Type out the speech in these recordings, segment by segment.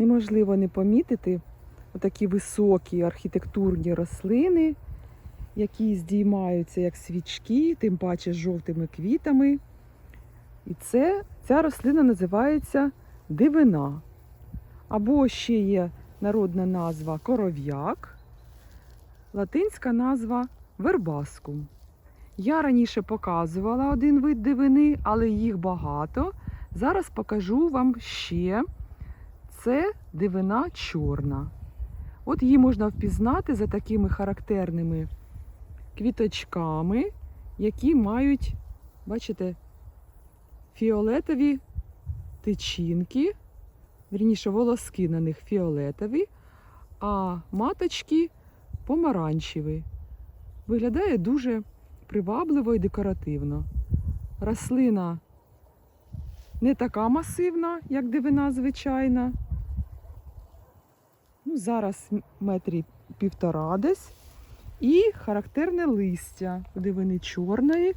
Неможливо не помітити отакі високі архітектурні рослини, які здіймаються як свічки, тим паче з жовтими квітами. І це, ця рослина називається дивина. Або ще є народна назва коров'як, латинська назва вербаскум. Я раніше показувала один вид дивини, але їх багато. Зараз покажу вам ще. Це дивина чорна. От її можна впізнати за такими характерними квіточками, які мають, бачите, фіолетові тичинки, вірніше, волоски на них фіолетові, а маточки помаранчеві. Виглядає дуже привабливо і декоративно. Рослина не така масивна, як дивина звичайна. Ну, зараз метрі півтора десь. І характерне листя у дивини чорної,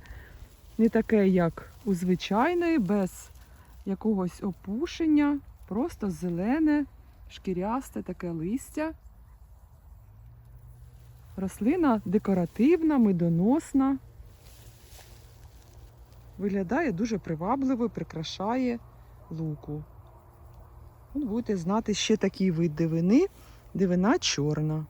не таке, як у звичайної, без якогось опушення, просто зелене, шкірясте таке листя. Рослина декоративна, медоносна. Виглядає дуже привабливо, прикрашає луку. От будете знати ще такий вид дивини, дивина чорна.